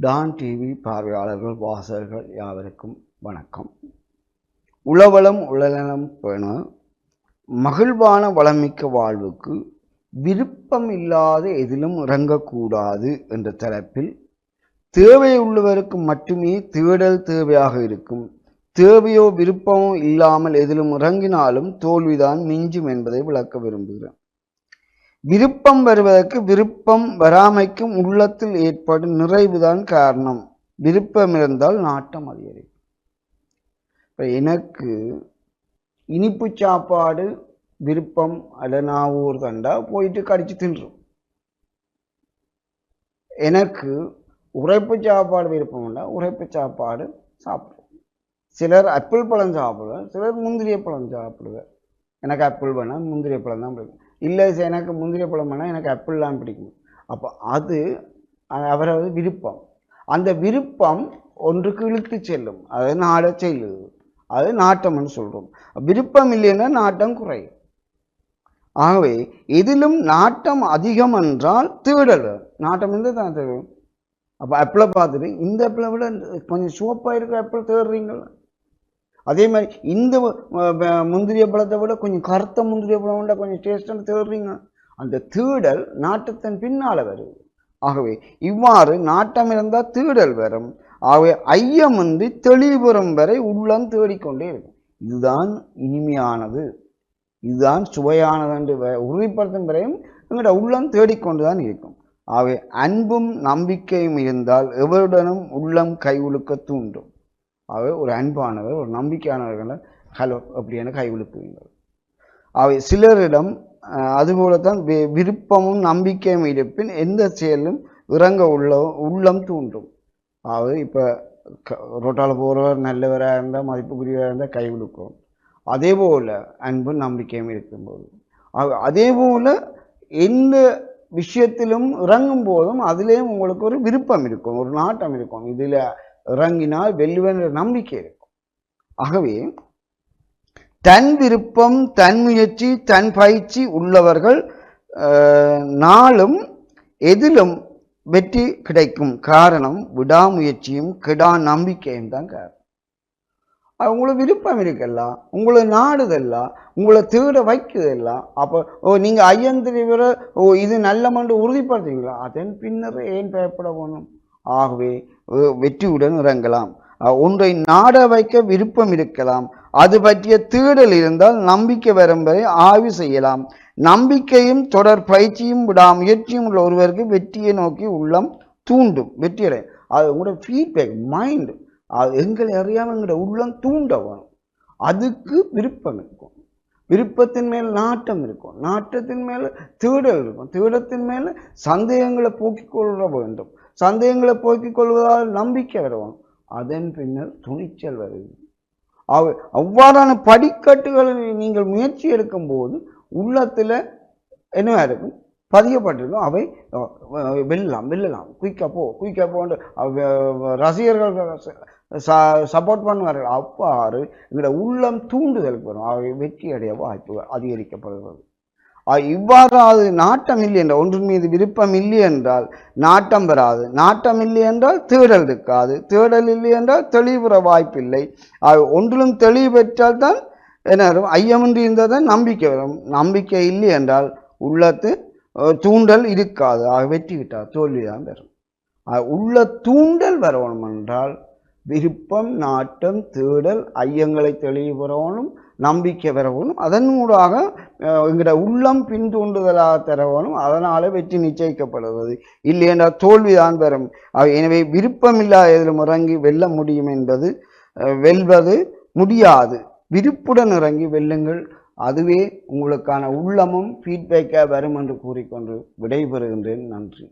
Don TV பார்வையாளர்கள் வாசகர்கள் யாவருக்கும் வணக்கம். உளவளம் உளநலம் பெண மகிழ்வான வளமிக்க வாழ்வுக்கு விருப்பம் இல்லாத எதிலும் இறங்கக்கூடாது என்ற தலைப்பில் தேவை உள்ளவருக்கு மட்டுமே தேடல் தேவையாக இருக்கும் தேவையோ விருப்பமோ இல்லாமல் எதிலும் இறங்கினாலும் தோல்விதான் மிஞ்சும் என்பதை விளக்க விரும்புகிறேன். விருப்பம் வருவதற்கு விருப்பம் வராமைக்கும் உள்ளத்தில் ஏற்படும் நிறைவுதான் காரணம். விருப்பம் இருந்தால் நாட்டம் அதிகரிக்கும். இப்போ எனக்கு இனிப்பு சாப்பாடு விருப்பம் அல்ல நான் ஊர் கண்டா போயிட்டு கடிச்சு தின்றும். எனக்கு உரைப்பு சாப்பாடு விருப்பம் உரைப்பு சாப்பாடு சாப்பிடுவோம். சிலர் ஆப்பிள் பழம் சாப்பிடுவேன் சிலர் முந்திரிய பழம் சாப்பிடுவேன் எனக்கு ஆப்பிள் வேணால் முந்திரிய பழம் தான் பிடிக்கும். இல்லை எனக்கு முந்திரிய பழம் வேணால் எனக்கு ஆப்பிள்லாம் பிடிக்கும். அப்போ அது அவரது விருப்பம். அந்த விருப்பம் ஒன்றுக்கு இழுத்து செல்லும். அது நாட செல்லுது. அது நாட்டம்னு சொல்கிறோம் விருப்பம் இல்லைன்னா நாட்டம் குறையும். ஆகவே எதிலும் நாட்டம் அதிகம் என்றால் தேடல். நாட்டம் இருந்தால் தான் தேடும். அப்போ ஆப்பிளை பார்த்துட்டு இந்த ஆப்பிளை விட கொஞ்சம் சோப்பாக இருக்கிற ஆப்பிள் தேடுறீங்களா? அதே மாதிரி இந்த ப- முந்திரிய பழத்தை விட கொஞ்சம் கருத்த முந்திரிய பழம் உண்டா கொஞ்சம் டேஸ்ட்டுன்னு தேடுறீங்க அந்த தேடல் நாட்டத்தின் பின்னால் வருது. ஆகவே இவ்வாறு நாட்டம் இருந்தால் தேடல் வரும். ஆகவே ஐயம் வந்து தெளிவுறும் வரை உள்ளம் தேடிக்கொண்டே இருக்கும். இதுதான் இனிமையானது. இதுதான் சுவையானது என்று வ- உறுதிப்படுத்தும் வரையும் எங்களோட உள்ளம் தேடிக்கொண்டு தான் இருக்கும். ஆகவே அன்பும் நம்பிக்கையும் இருந்தால் எவருடனும் உள்ளம் கைவுழுக்க தூண்டும். ஆகவே ஒரு அன்பானவர் ஒரு நம்பிக்கையானவர்களை ஹலோ அப்படி என கை கைவிழுப்புவீங்கள் அவை சிலரிடம் அஹ், அதுபோலத்தான் வி- விருப்பமும் நம்பிக்கையும் இருப்பின் எந்த செயலும் இறங்க உள்ள உள்ளம் தூண்டும். அவை இப்போ ரோட்டால் போகிறவர் நல்லவராக இருந்தால் மதிப்புக்குரியவராக இருந்தால் கைவிழுக்கும் அதே போல் அன்பும் நம்பிக்கையும் இருக்கும்போது. அதே போல் எந்த விஷயத்திலும் இறங்கும் போதும் அதிலேயும் உங்களுக்கு ஒரு விருப்பம் இருக்கும் ஒரு நாட்டம் இருக்கும். இதில் இறங்கினால் வெல்லுவேன் நம்பிக்கை இருக்கும். ஆகவே தன் விருப்பம் தன் முயற்சி தன் பயிற்சி உள்ளவர்கள் நாளும் எதிலும் வெற்றி கிடைக்கும் காரணம் விடாமுயற்சியும் கெடா நம்பிக்கையும் தான் காரணம். உங்களுக்கு விருப்பம் இருக்கல்ல உங்களை நாடுதல்ல உங்களை தேட வைக்குதல்ல அப்போ ஓ நீங்கள் ஐயந்திரிவர ஓ இது நல்லமன்று உறுதிப்படுத்துவீங்களா அதன் பின்னர் ஏன் பயப்பட போகணும் ஆகவே வெற்றியுடன் இறங்கலாம். ஒன்றை நாட வைக்க விருப்பம் இருக்கலாம். அது பற்றிய தேடல் இருந்தால் நம்பிக்கை வரும் வரை ஆய்வு செய்யலாம். நம்பிக்கையும் தொடர் பயிற்சியும் விடாமுயற்சியும் உள்ள ஒருவருக்கு வெற்றியை நோக்கி உள்ளம் தூண்டும். வெற்றி அடைய அது உங்களோட ஃபீட்பேக் மைண்டு அது எங்களை அறியாமல் எங்களோட உள்ளம் தூண்ட வேணும் அதுக்கு விருப்பம் இருக்கும். விருப்பத்தின் மேல் நாட்டம் இருக்கும். நாட்டத்தின் மேல் தேடல் இருக்கும். தேடத்தின் மேல் சந்தேகங்களை போக்கிக் கொள்ள வேண்டும். சந்தேகங்களை போக்கிக் கொள்வதால் நம்பிக்கை வரும் அதன் பின்னர் துணிச்சல் வருது. அவ- அவ்வாறான படிக்கட்டுகளை நீங்கள் முயற்சி எடுக்கும்போது உள்ளத்தில் என்னவா இருக்கும்? பதியப்பட்டிருக்கும். அவை வெல்லலாம் வெல்லலாம். குயிக்காக போ குயிக்காக போன்று ரசிகர்கள் சப்போர்ட் பண்ணுவார்கள். அவ்வாறு எங்களோட உள்ளம் தூண்டுதலுக்கு வரும். அவை வெற்றி அடைய வாய்ப்பு அதிகரிக்கப்படுகிறது. இவ்வாறாவது நாட்டம் இல்லை என்றால் ஒன்றின் மீது விருப்பம் இல்லை என்றால் நாட்டம் பெறாது நாட்டம் இல்லை என்றால் தேடல் இருக்காது. தேடல் இல்லை என்றால் தெளிவுற வாய்ப்பில்லை. ஒன்றிலும் தெளிவு பெற்றால் தான் என்ன ஐயமின்றி இருந்தால் தான் நம்பிக்கை வரும். நம்பிக்கை இல்லை என்றால் உள்ளத்து தூண்டல் இருக்காது. ஆக வெற்றி விட்டால் தோல்வி தான் உள்ள தூண்டல் வரணும் என்றால் விருப்பம் நாட்டம் தேடல் ஐயங்களை தெளிவுறவனும் நம்பிக்கை பெறவனும் அதன் மூடாக எங்கட உள்ளம் பின்தூண்டுதலாக தரவனும் அதனால வெற்றி நிச்சயிக்கப்படுவது. இல்லையென்றால் தோல்விதான் பெறும். எனவே விருப்பம் இதில் இறங்கி வெல்ல முடியும் என்பது வெல்வது முடியாது. விருப்புடன் இறங்கி வெல்லுங்கள். அதுவே உங்களுக்கான உள்ளமும் ஃபீட்பேக்காக வரும் என்று கூறிக்கொண்டு விடைபெறுகின்றேன். நன்றி.